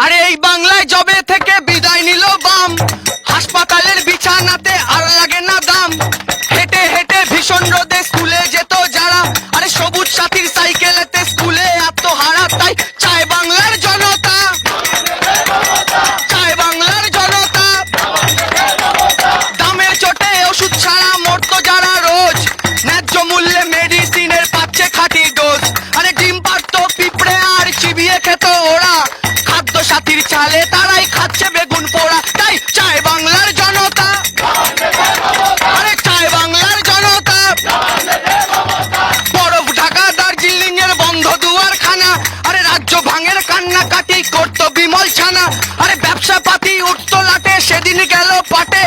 আরে এই বাংলায় জবে থেকে বিদায় নিল বাম। হাসপাতালের বিছানাতে আর লাগে না দাম। হেঁটে হেঁটে ভীষণ রোদে স্কুলে যেত আরে ব্যবসা পাতি উঠতো লাটে, সেদিন গেল পাটে।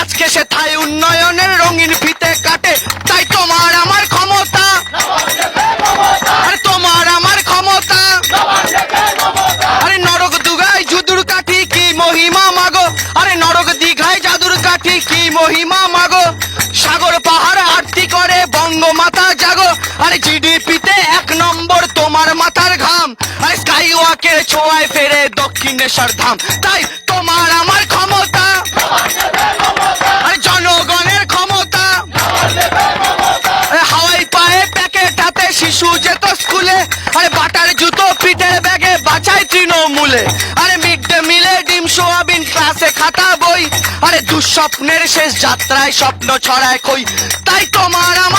আজকে সে থাই উন্নয়নের রঙিন ফিতে কাটে। তাই তোমার আমার ক্ষমতা। আরে তোমার আমার ক্ষমতা। আরে নরক দুগায় যুদুর কাঠি কি মহিমা মাগো? আরে নরক দিঘায় জাদুর কাঠি কি মহিমা মাগো? সাগর পাহাড় আরতি করে বঙ্গমাতা জাগো। আরে জিডিপিতে এক নম্বর তোমার মাথার ঘাম। আরে স্কাই ওয়াকের ছোঁয়ায় ফেরে দক্ষিণেশ্বর ধাম। তাই তোমার আমার ক্ষমতা। আরে জনগণের ক্ষমতা। হাওয়াই পায়ে প্যাকেট হাতে শিশু যেত স্কুলে। আরে বাটার জুতো পিঠের ব্যাগে বাছাই তৃণমূলে। আরে মিড ডে মিলে ডিম সোয়াবিন ক্লাসে খাতা বই। আরে দুঃস্বপ্নের শেষ যাত্রায় স্বপ্ন ছড়ায় কই তাই তোমার আমার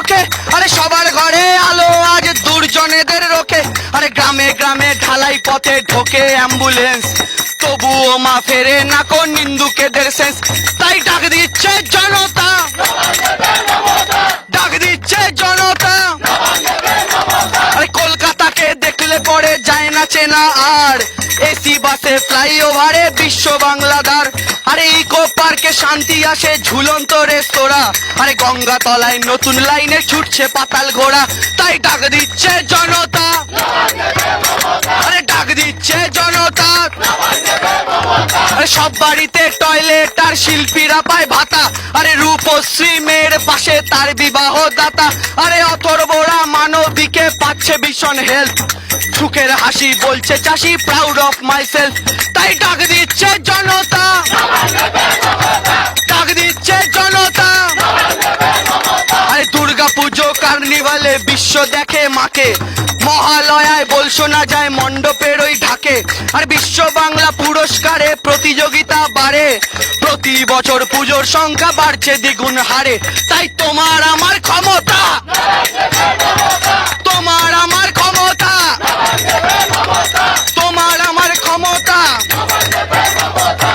চোখে আরে সবার ঘরে আলো আজ দুর্জনেদের রোখে। আরে গ্রামে গ্রামে ঢালাই পথে ঢোকে অ্যাম্বুলেন্স। তবুও মা ফেরে না কোন নিন্দুকেদের সেন্স। তাই ডাক দিচ্ছে জনতা। ডাক দিচ্ছে জনতা। আরে কলকাতাকে দেখলে পরে যায় না চেনা আর। এসি বাসে ফ্লাইওভারে শান্তি আসে ঝুলন্ত রেস্তোরাঁ। আরে গঙ্গা তলায় নতুন লাইনে ছুটছে পাতাল ঘোড়া। তাই ডাক দিচ্ছে জনতা। আরে ডাক দিচ্ছে জনতা। সব বাড়িতে টয়লেট আর শিল্পীরা পায় ভাতা। আরে রূপশ্রী মেয়ের পাশে তার বিবাহ দাতা আরে অথর্বরা মানবিকে পাচ্ছে ভীষণ হেল্প। সুখের হাসি বলছে চাষি প্রাউড অফ মাই সেলফ তাই ডাক দিচ্ছে বিশ্ব দেখে মাকে। মহালয়ায় বল শোনা যায় মণ্ডপের ওই ঢাকে। আর বিশ্ব বাংলা পুরস্কারে প্রতিযোগিতা বাড়ে। প্রতি বছর পুজোর সংখ্যা বাড়ছে দ্বিগুণ হারে। তাই তোমার আমার ক্ষমতা। তোমার আমার ক্ষমতা। তোমার আমার ক্ষমতা।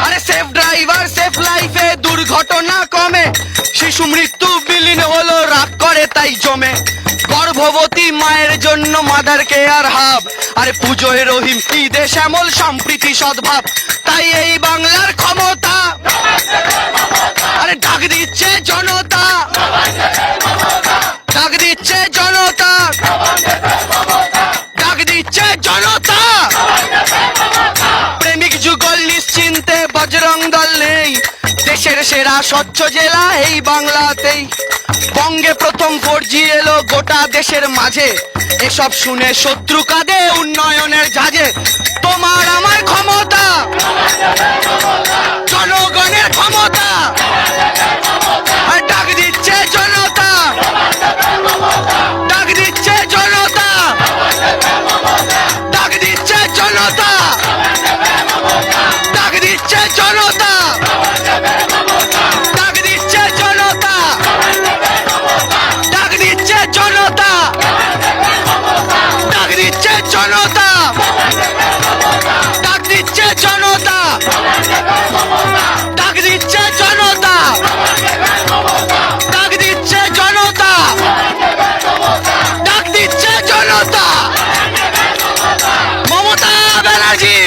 আরে সেফ ড্রাইভার সেফ লাইফে দুর্ঘটনা কমে। শিশু মৃত্যু বিলীন হলো, রাগ করে তাই জমে। গর্ভবতী মায়ের জন্য মাদার কেয়ার হাব আরে পুজোয় রহিম ঈদে শ্যামল সম্প্রীতি সদ্ভাব। তাই এই বাংলার ক্ষমতা। আরে ডাক দিচ্ছে জনতা। ডাক দিচ্ছে জনতা। ডাক দিচ্ছে জনতা। প্রেমিক যুগল নিশ্চিন্তে বজরং দল নেই। দেশের সেরা স্বচ্ছ জেলা এই বাংলাতেই। বঙ্গে প্রথম ফোরজি এলো গোটা দেশের মাঝে। এসব শুনে শত্রু কাঁদে উন্নয়নের জাজে তোমার আমার ক্ষমতা। জনগণের ক্ষমতা। জনতা। জনতা। ডাক দিচ্ছে জনতা। ডাক দিচ্ছে জনতা। ডাক দিচ্ছে জনতা। ডাক দিচ্ছে জনতা। মমতা ব্যানার্জি।